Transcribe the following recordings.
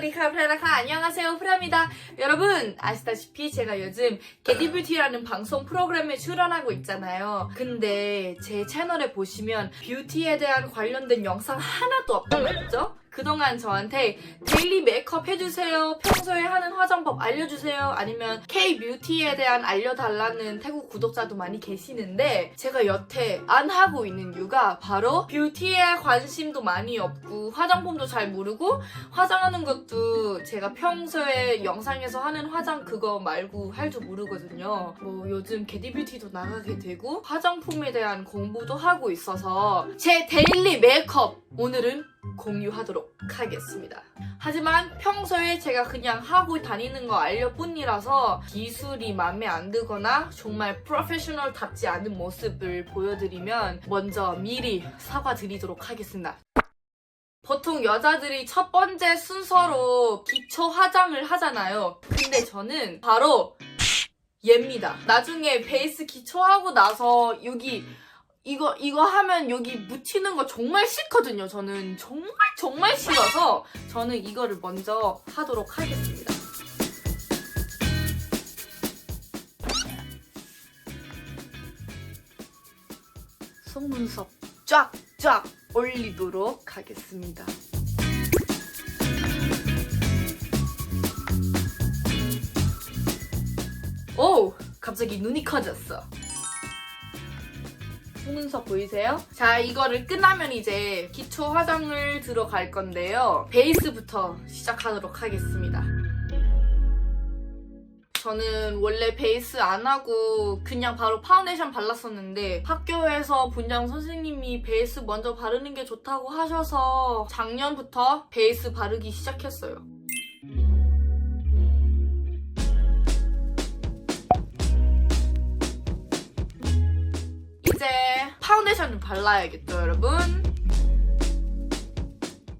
사와디카 프라라카 안녕하세요 프라입니다. 여러분 아시다시피 제가 요즘 게디뷰티라는 방송 프로그램에 출연하고 있잖아요. 근데 제 채널에 보시면 뷰티에 대한 관련된 영상 하나도 없단 말이죠 그동안 저한테 데일리 메이크업 해주세요 평소에 하는 화장법 알려주세요 아니면 K-뷰티에 대한 알려달라는 태국 구독자도 많이 계시는데 제가 여태 안 하고 있는 이유가 바로 뷰티에 관심도 많이 없고 화장품도 잘 모르고 화장하는 것도 제가 평소에 영상에서 하는 화장 그거 말고 할 줄 모르거든요. 뭐 요즘 게디뷰티도 나가게 되고 화장품에 대한 공부도 하고 있어서 제 데일리 메이크업 오늘은 공유하도록 하겠습니다. 하지만 평소에 제가 그냥 하고 다니는 거 알려 뿐이라서 기술이 마음에 안 들거나 정말 프로페셔널답지 않은 모습을 보여드리면 먼저 미리 사과드리도록 하겠습니다. 보통 여자들이 첫 번째 순서로 기초 화장을 하잖아요. 근데 저는 바로 얘입니다. 나중에 베이스 기초하고 나서 여기 이거 이거 하면 여기 묻히는 거 정말 싫거든요. 저는 정말 정말 싫어서 저는 이거를 먼저 하도록 하겠습니다. 속눈썹 쫙쫙 올리도록 하겠습니다. 오! 갑자기 눈이 커졌어. 속눈썹 보이세요? 자, 이거를 끝나면 이제 기초 화장을 들어갈 건데요. 베이스부터 시작하도록 하겠습니다. 저는 원래 베이스 안 하고 그냥 바로 파운데이션 발랐었는데 학교에서 분장 선생님이 베이스 먼저 바르는 게 좋다고 하셔서 작년부터 베이스 바르기 시작했어요. 파운데이션을 발라야겠죠, 여러분?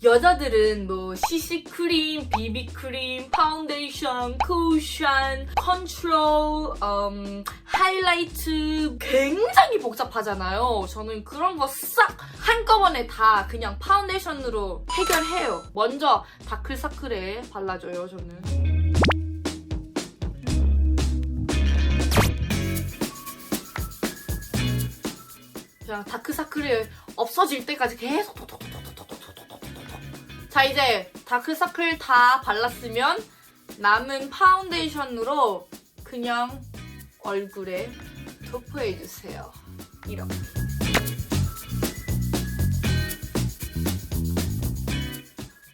여자들은 뭐 CC 크림, BB 크림, 파운데이션, 쿠션, 컨트롤, 음, 하이라이트 굉장히 복잡하잖아요. 저는 그런 거 싹 한꺼번에 다 그냥 파운데이션으로 해결해요. 먼저 다크사클에 발라줘요, 저는. 그냥 다크사클이 없어질 때까지 계속 자 이제 다크사클 다 발랐으면 남은 파운데이션으로 그냥 얼굴에 도포해주세요 이렇게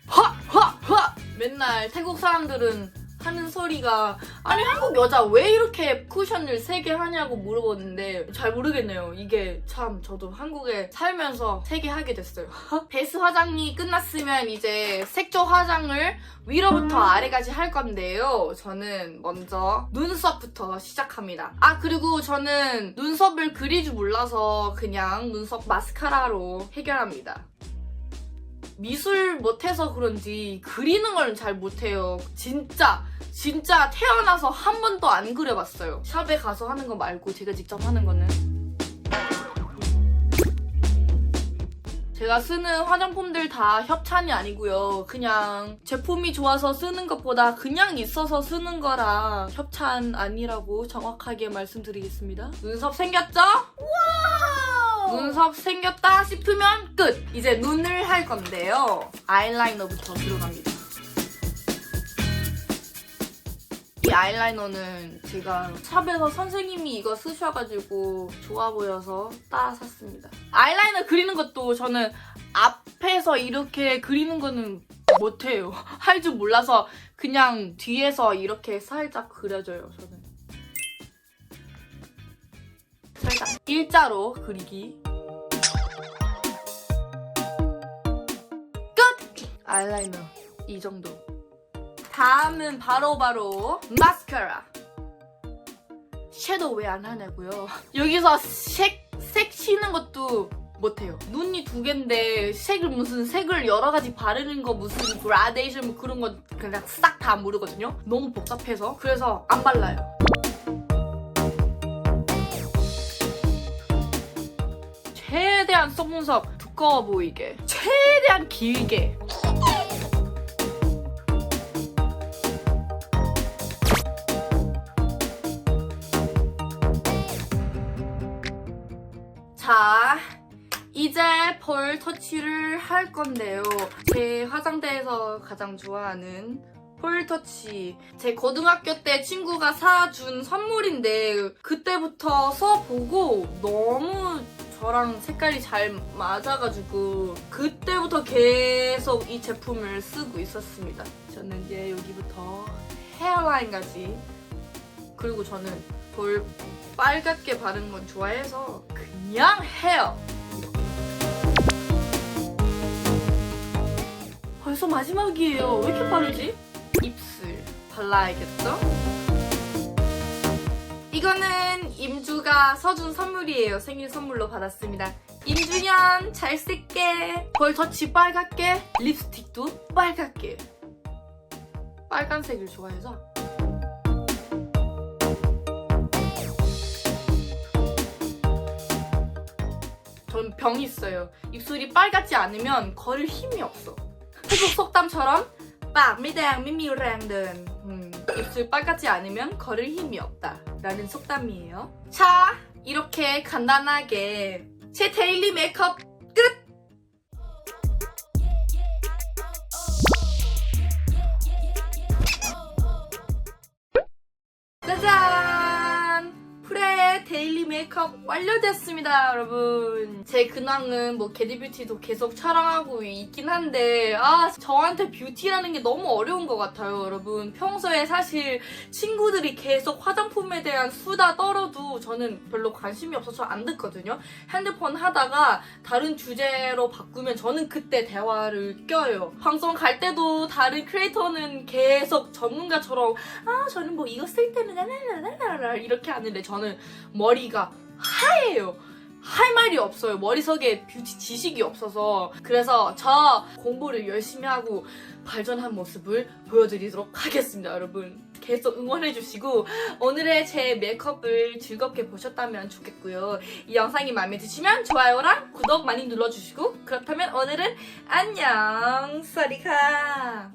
하! 하! 맨날 태국 사람들은 하는 소리가 아니 한국 여자 왜 이렇게 쿠션을 세 개 하냐고 물어보는데 잘 모르겠네요. 이게 참 저도 한국에 살면서 세 개 하게 됐어요. 베이스 화장이 끝났으면 이제 색조 화장을 위로부터 아래까지 할 건데요. 저는 먼저 눈썹부터 시작합니다. 아 그리고 저는 눈썹을 그릴 줄 몰라서 그냥 눈썹 마스카라로 해결합니다. 미술 못해서 그런지 그리는 걸 잘 못해요. 진짜 진짜 태어나서 한 번도 안 그려봤어요. 샵에 가서 하는 거 말고 제가 직접 하는 거는. 제가 쓰는 화장품들 다 협찬이 아니고요. 그냥 제품이 좋아서 쓰는 것보다 그냥 있어서 쓰는 거라 협찬 아니라고 정확하게 말씀드리겠습니다. 눈썹 생겼죠? 눈썹 생겼다 싶으면 끝! 이제 눈을 할 건데요. 아이라이너부터 들어갑니다. 이 아이라이너는 제가 샵에서 선생님이 이거 쓰셔가지고 좋아 보여서 따라 샀습니다. 아이라이너 그리는 것도 저는 앞에서 이렇게 그리는 거는 못해요. 할 줄 몰라서 그냥 뒤에서 이렇게 살짝 그려줘요, 저는. 살짝 일자로 그리기. 끝! 아이라이너 이 정도. 다음은 바로 바로 마스카라. 섀도우 왜 안 하냐고요? 여기서 색, 색 치는 것도 못해요. 눈이 두 개인데 색을 무슨 색을 여러 가지 바르는 거 무슨 그라데이션 뭐 그런 거 그냥 싹 다 모르거든요. 너무 복잡해서 그래서 안 발라요. 최대한 속눈썹 두꺼워 보이게. 최대한 길게. 자 이제 볼 터치를 할 건데요. 제 화장대에서 가장 좋아하는 폴터치. 제 고등학교 때 친구가 사준 선물인데 그때부터 써보고 너무 저랑 색깔이 잘 맞아가지고 그때부터 계속 이 제품을 쓰고 있었습니다. 저는 이제 여기부터 헤어라인까지 그리고 저는 볼 빨갛게 바르는 건 좋아해서 그냥 해요. 벌써 마지막이에요. 왜 이렇게 빠르지? 입술 발라야겠죠? 이거는 임주가 서준 선물이에요. 생일 선물로 받았습니다. 임주년 잘 쓸게. 볼 터치 빨갛게, 립스틱도 빨갛게. 빨간색을 좋아해서 전 병이 있어요. 입술이 빨갛지 않으면 걸을 힘이 없어. 태국 속담처럼 빡미대양 미미랭든 음, 입술 빨갛지 않으면 걸을 힘이 없다 라는 속담이에요. 자 이렇게 간단하게 제 데일리 메이크업 메이크업 완료됐습니다, 여러분. 제 근황은 뭐 게디뷰티도 계속 촬영하고 있긴 한데, 아, 저한테 뷰티라는 게 너무 어려운 것 같아요, 여러분. 평소에 사실 친구들이 계속 화장품에 대한 수다 떨어도 저는 별로 관심이 없어서 안 듣거든요. 핸드폰 하다가 다른 주제로 바꾸면 저는 그때 대화를 껴요. 방송 갈 때도 다른 크리에이터는 계속 전문가처럼 아 저는 뭐 이거 쓸 때는 라라라라 이렇게 하는데 저는 하얘요. 할 말이 없어요. 머릿속에 뷰티 지식이 없어서. 그래서 저 공부를 열심히 하고 발전한 모습을 보여드리도록 하겠습니다, 여러분. 계속 응원해주시고, 오늘의 제 메이크업을 즐겁게 보셨다면 좋겠고요. 이 영상이 마음에 드시면 좋아요랑 구독 많이 눌러주시고, 그렇다면 오늘은 안녕! 사리카!